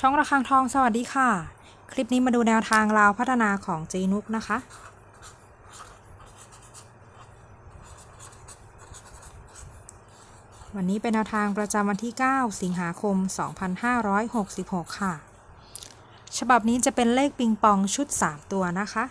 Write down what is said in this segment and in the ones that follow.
ช่องระฆังทองสวัสดีค่ะ คลิปนี้มาดูแนวทางราวพัฒนาของเจนุกนะคะ วันนี้เป็นแนวทางประจำวันที่ 9 สิงหาคม 2566 ค่ะ ฉบับนี้จะเป็นเลขปิงปองชุด 3 ตัวนะคะ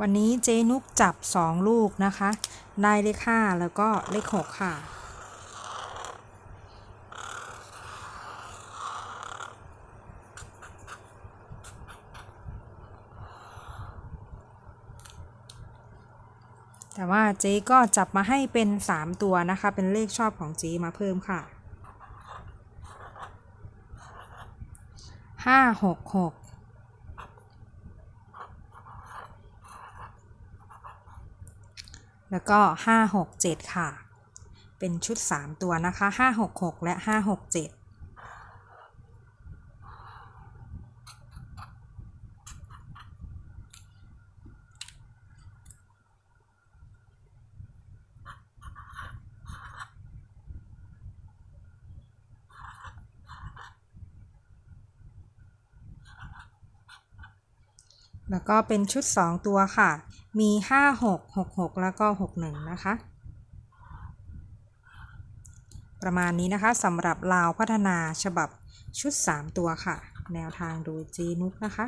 วันนี้เจนุกจับ 2 ลูกนะคะ ได้เลขห้าแล้วก็เลขหกค่ะ แต่ว่าเจ๊ก็จับมาให้เป็น 3 ตัวนะคะ เป็นเลขชอบของเจ๊มาเพิ่มค่ะ 5 6 6 แล้วก็ 567 ค่ะ เป็นชุด 3 ตัวนะคะ 566 และ 567 แล้วก็เป็นชุด 2 ตัวค่ะ มี 5 6 6 6 แล้วก็ 61 นะคะ ประมาณนี้นะคะสำหรับลาวพัฒนาฉบับชุด 3 ตัวค่ะ แนวทางโดยเจนุกนะคะ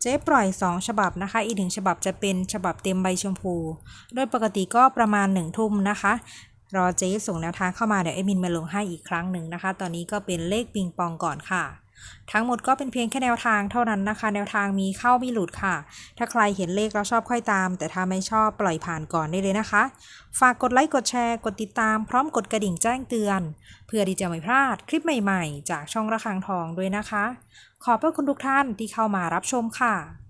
เจ๊ปล่อย 2 ฉบับนะคะ อีกหนึ่งฉบับจะเป็นฉบับเต็มใบชมพู โดยปกติก็ประมาณ 1 ทุ่มนะคะรอเจ๊ส่งแนวทางเข้ามาเดี๋ยวเอมินมาลงให้อีกครั้งหนึ่งนะคะ ตอนนี้ก็เป็นเลขปิงปองก่อนค่ะ ทั้งหมดก็เป็นเพียงแค่แนวทางเท่านั้นนะคะ แนวทางมีเข้ามีหลุดค่ะ ถ้าใครเห็นเลขแล้วชอบค่อยตาม แต่ถ้าไม่ชอบปล่อยผ่านก่อนได้เลยนะคะ ฝากกดไลค์กดแชร์กดติดตามพร้อมกดกระดิ่งแจ้งเตือน เพื่อที่จะไม่พลาดคลิปใหม่ ๆ จากช่องระฆังทองด้วยนะคะ ขอบพระคุณทุกท่านที่เข้ามารับชมค่ะ